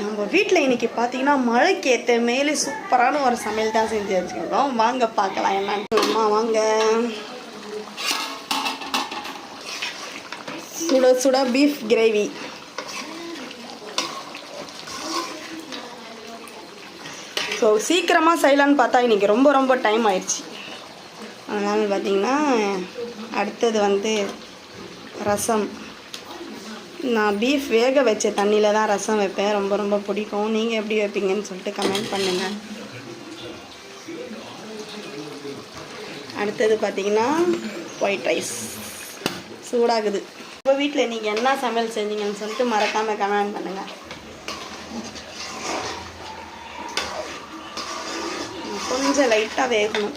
நம்ம வீட்டில் இன்னைக்கு பார்த்தீங்கன்னா மழைக்கு ஏற்ற மேலே சூப்பரான ஒரு சமையல் தான் செஞ்சு வச்சுருக்கோம். வாங்க பார்க்கலாம் என்னன்னு அம்மா வாங்க. சுட சுட பீஃப் கிரேவி ஸோ சீக்கிரமாக செய்யலான்னு பார்த்தா இன்றைக்கி ரொம்ப ரொம்ப டைம் ஆயிடுச்சு. அதனால் பார்த்தீங்கன்னா அடுத்தது வந்து ரசம். நான் பீஃப் வேக வச்ச தண்ணியில் தான் ரசம் வைப்பேன். ரொம்ப ரொம்ப பிடிக்கும். நீங்கள் எப்படி வைப்பீங்கன்னு சொல்லிட்டு கமெண்ட் பண்ணுங்கள் அடுத்தது பார்த்தீங்கன்னா ஒயிட் ரைஸ் சூடாகுது. உங்கள் வீட்டில் நீங்கள் என்ன சமையல் செஞ்சீங்கன்னு சொல்லிட்டு மறக்காமல் கமெண்ட் பண்ணுங்கள் கொஞ்சம் லைட்டாக வேகணும்.